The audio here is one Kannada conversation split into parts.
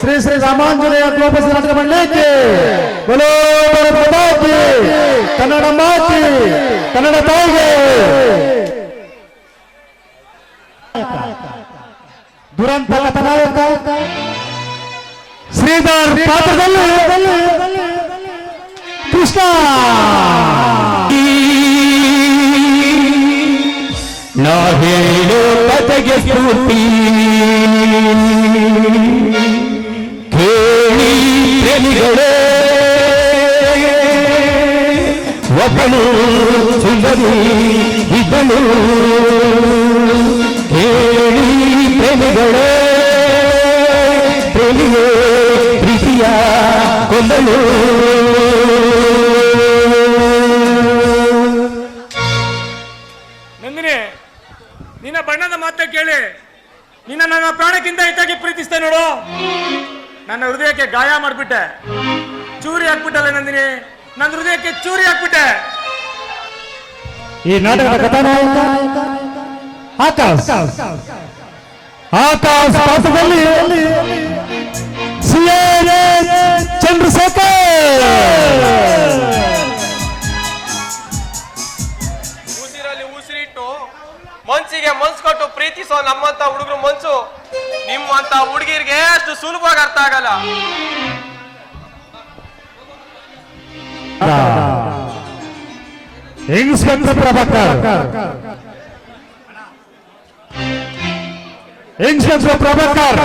ಶ್ರೀ ಶ್ರೀ ರಾಮಾಂಜನೇಯ ಗೋಪಸ ನಾಟಕ ಮಂಡಳಿಗೆ ಬಲೋ ಮಾತಿ ಕನ್ನಡ ಮಾತಿ ಕನ್ನಡ ತಾಯಿಗೆ ದುರಂತ ಕಥನಾಯಕ ಶ್ರೀಧರ್ ಪಾತ್ರದಲ್ಲಿ ಕೃಷ್ಣ ನಾ ಹೇಳೋ ಕತೆಗೆ ಸ್ಫೂರ್ತಿ ಕೇಳಿ ಪ್ರೇಮಿಗಳೇ ಒಬ್ಬನು ಸುಂದರಿ ಇದ್ದನು ಕೇಳಿ ಪ್ರೇಮಿಗಳೇ. ಪ್ರೇಮಿಯೇ, ಪ್ರೀತಿಯ ಕೊಂದನು ನಂದಿನಿ, ನಿನ್ನ ಬಣ್ಣದ ಮಾತ ಕೇಳಿ, ನಿನ್ನ ನನ್ನ ಪ್ರಾಣಕ್ಕಿಂತ ಹೆಚ್ಚಾಗಿ ಪ್ರೀತಿಸ್ತೇನೆ ನೋಡು. ನನ್ನ ಹೃದಯಕ್ಕೆ ಗಾಯ ಮಾಡ್ಬಿಟ್ಟೆ. ಚೂರಿ ಹಾಕ್ಬಿಟ್ಟಲ್ಲ ನಂದಿನಿ? ನನ್ನ ಹೃದಯಕ್ಕೆ ಚೂರಿ ಹಾಕ್ಬಿಟ್ಟೆ. ಈ ನಾಟಕದ ಕಥಾನಾಯಕ ಆಕಾಶ್. ಆಕಾಶ್ ಪಾತ್ರದಲ್ಲಿ ಸಿ ಚಂದ್ರಶೇಖರ್. ಉಸಿರಲ್ಲಿ ಉಸಿರಿಟ್ಟು ಮನ್ಸಿಗೆ ಮನ್ಸು ಕೊಟ್ಟು ಪ್ರೀತಿಸೋ ನಮ್ಮಂತ ಹುಡುಗರು ಮನ್ಸು ನಿಮ್ಮಂತ ಹುಡುಗಿರ್ಗೆ ಅಷ್ಟು ಸುಲಭವಾಗಿ ಅರ್ಥ ಆಗಲ್ಲ. ಇನ್ಸ್ಪೆಕ್ಟರ್ ಪ್ರಭಾಕರ್. ಇನ್ಸ್ಪೆಕ್ಟರ್ ಪ್ರಭಾಕರ್.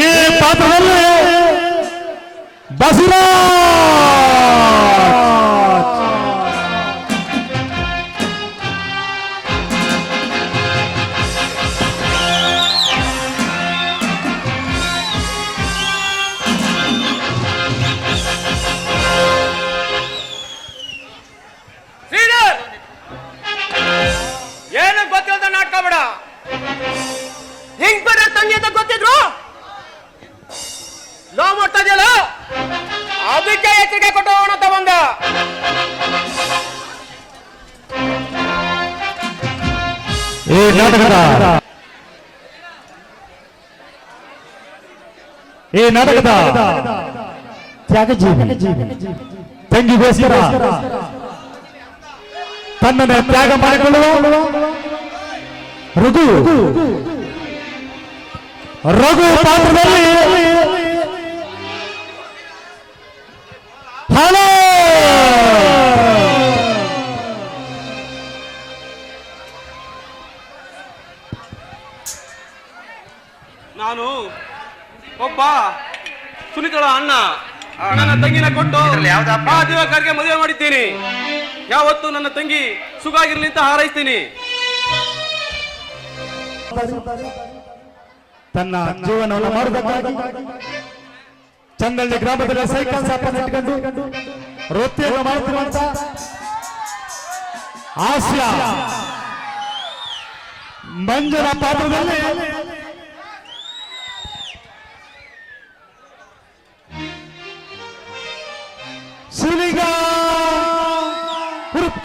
ಈ ಪಾತ್ರದಲ್ಲಿ ಬಸವರಾಜ್ ಎಚ್ಚರಿಕೆ ಕೊಟ್ಟು ಹೋಗೋಣ ಅಂತ ಬಂದ ಈ ನಾಟಕದ ಈ ನಾಟಕದ ತ್ಯಾಗಜೀವಿ ತಂಗಿಗೋಸ್ಕರ ತನ್ನನ್ನು ತ್ಯಾಗ ಮಾಡಿಕೊಳ್ಳುವ ರಘು ರಘು ಪಾತ್ರದಲ್ಲಿ ಸುನಿತಳ ಅಣ್ಣ ನನ್ನ ತಂಗಿನ ಕೊಟ್ಟು ಆ ದಿವಾಕರ್ಗೆ ಮದುವೆ ಮಾಡಿದ್ದೀನಿ. ಯಾವತ್ತು ನನ್ನ ತಂಗಿ ಸುಖ ಆಗಿರ್ಲಿ ಅಂತ ಹಾರೈಸ್ತೀನಿ. ತನ್ನ ಜೀವನವನ್ನು ಮಾಡಬೇಕಾಗಿ ಚಂದಳ್ಳಿ ಗ್ರಾಮದಲ್ಲಿ ಸೈಕಲ್ ಸಾಪನ್ನು ಇಟ್ಕೊಂಡು ವೃತ್ತಿಯನ್ನು ಮಾಡುತ್ತಿರುವಂತ ಆಸ್ಯ ಮಂಜನ ಪಾತ್ರದಲ್ಲಿ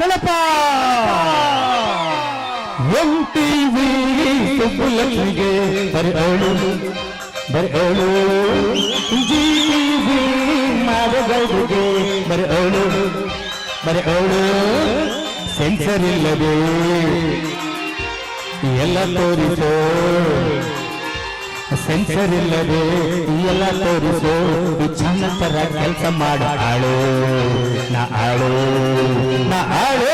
ಹುರುಪ್ ಕಳಪ ಎಂಟಿವಿ ಸುಬ್ಬುಲಕ್ಷ್ಮಿಗೆ ಬರೆಯೋಳು ಬರೆಯೋಳು. ಜೀವಿ ಮಾದಗೌಡಿಗೆ ಬರೆಯೋಳು ಬರೆಯೋಳು. ಸೆನ್ಸರ್ ಇಲ್ಲದೆ ಎಲ್ಲ ತೋರಿಸೋ ಸೆನ್ಸರ್ ಇಲ್ಲದೆ ಎಲ್ಲ ತೋರಿಸೋ ಚಂದ ತರ ಕೆಲಸ ಮಾಡ. ಆಳು ನಾ ಆಳು ನಾ ಆಳು.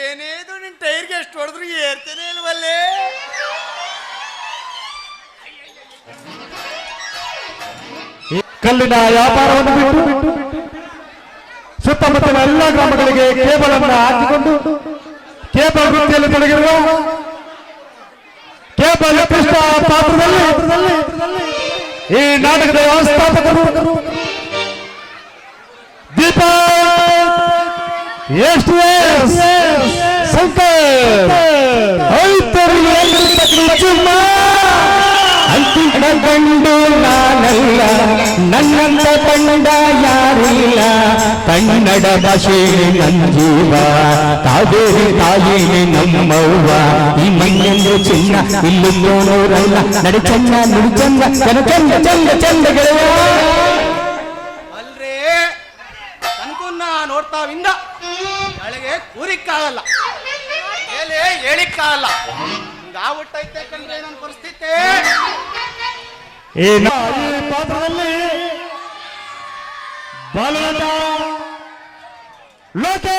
ಏನೇದು ನಿನ್ ಟೈರ್ಗೆ ಎಷ್ಟು ಹೊಡೆದ್ರು ಏರ್ತೇನೆ ಇಲ್ವಲ್ಲೇ? ಕಲ್ಲಿನ ವ್ಯಾಪಾರವನ್ನು ಬಿಟ್ಟು ಸುತ್ತಮುತ್ತಲ ಎಲ್ಲ ಗ್ರಾಮಗಳಿಗೆ ಕೇಬಲ್ ಅನ್ನು ಹಾಕಿಕೊಂಡು ಕೇಬಲ್ ವೃತ್ತಿಯಲ್ಲಿ ತೊಡಗಿರುವ ಕೇಬಲ್ ಕೃಷ್ಣ ಪಾತ್ರದಲ್ಲಿ ಈ ನಾಟಕದ ವ್ಯವಸ್ಥಾಪಕರು ದೀಪ ಎಷ್ಟು ಶಂಕರ್ ಗಂಡು ನಾನಲ್ಲ, ನನ್ನಂತ ಕಂಡ ಯಾರಿಲ್ಲ. ಕನ್ನಡ ಭಾಷೆ ನನ್ನ ಜೀವ ಕಾವೇರಿ ತಾಯಿನೇ ನಮ್ಮವ್ವ. ಈ ಮಣ್ಣೆಂದು ಚಿನ್ನ ಇಲ್ಲಿ ನೋಡೋರಲ್ಲ ನಡೆ ಚಂದ ನುಡಿ ಚಂದ ಜನ ಚಂದ ಚಂದ ಚಂದ ಗೆಳೆಯ. ಅಲ್ರೇ ಕನ್ಕುನ್ನ ನೋಡ್ತಾವಿಂದ ನಾಳೆಗೆ ಕೂರಿಕ್ಕಾಗಲ್ಲ. ಹೇಳಿ ಹೇಳಿಕ್ಕಾಗಲ್ಲ ಹಿಂಗಾಗ್ಬಿಟ್ಟೈತೆ ಕಂಡ್ರೆ ನನ್ನ ಪರಿಸ್ಥಿತಿ. ಈ ನ- ಈ ಪಾತ್ರದಲ್ಲಿ ಬಾಲನಟ ಲೋಕೆ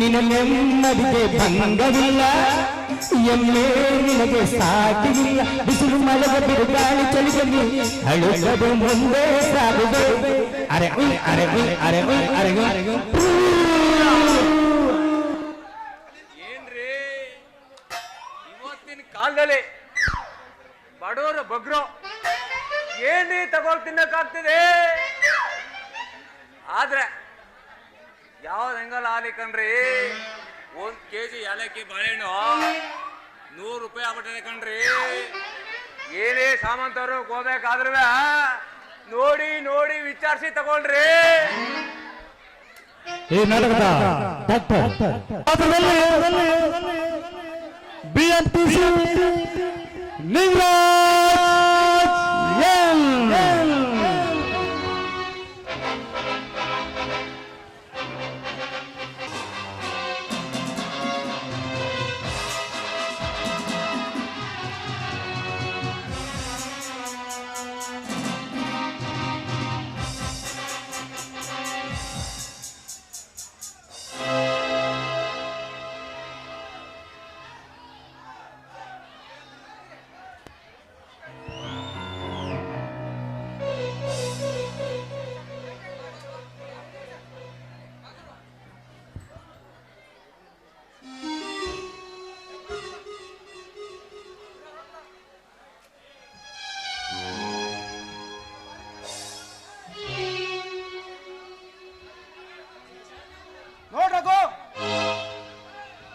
ನಿನ್ನ ನೆಮ್ಮದಿಗೆ ಭಂಗವಿಲ್ಲ, ಎಮ್ಮೆ ನಿನಗೆ ಸಾಟಿಲ್ಲ ಬಿಸಿಲು ಮಳೆಗೆ ಬಿರುಗಾಳಿ ಚಲಿಸಲಿ ಅಳುಗದು ಮುಂದೆ ಸಾಗುದು ಅರೆ ಅರೆ ಅರೆ ಅರೆ. ಏನ್ರಿ? ಇವತ್ತಿನ ಕಾಲದಲ್ಲಿ ಬಡವರು ಬಗ್ರು. ಏನ್ರಿ ತಗೊಳ್ ತಿನ್ನಕ್ಕಾಗ್ತಿದೆ? ಆದ್ರೆ ಯಾವ್ದು ಹೆಂಗಲ್ಲ ಆಲಿ ಕಣ್ರಿ? ಒಂದ್ ಕೆಜಿ ಏಲಕ್ಕಿ, ಬಾಳೆಹಣ್ಣು. ನೂರು ರೂಪಾಯಿ ಆಗ್ಬಿಟ್ಟಿದೆ ಕಣ್ರಿ. ಏನೇ ಸಾಮಂತವ್ರು ಹೋಗ್ಬೇಕಾದ್ರೂ ನೋಡಿ ನೋಡಿ, ವಿಚಾರಿಸಿ ತಗೊಳ್ರಿ ಈ ನಾಟಕದ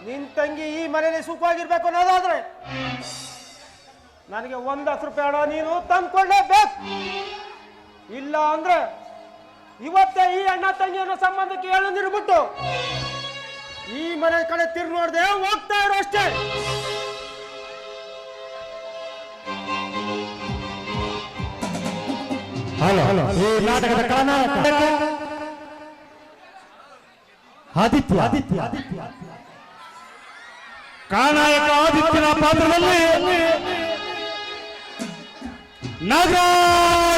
ನಿನ್ ತಂಗಿ ಈ ಮನೇಲಿ ಸುಖವಾಗಿರ್ಬೇಕು ಅನ್ನೋದಾದ್ರೆ ನನಗೆ ಒಂದ್ ಹತ್ತು ರೂಪಾಯಿ ಹಣ ನೀನು ತಂದ್ಕೊಳ್ಳೇಬೇಕು. ಇಲ್ಲ ಅಂದ್ರೆ ಇವತ್ತೇ ಈ ಅಣ್ಣ ತಂಗಿಯನ್ನು ಸಂಬಂಧಕ್ಕೆ ಹೇಳು ನಿರ್ಬಿಟ್ಟು ಈ ಮನೆ ಕಡೆ ತಿರ್ ನೋಡ್ದೆ ಹೋಗ್ತಾ ಇರೋ ಅಷ್ಟೇ. ಹಲೋ ಈ ನಾಟಕದ ಕಲಾನಾಯಕ. ಆದಿತ್ಯ. ಆದಿತ್ಯ. ಕಾನಾಯಕ ಆದಿತ್ಯನ ಪಾತ್ರದಲ್ಲಿ ನಾಗರಾಜ್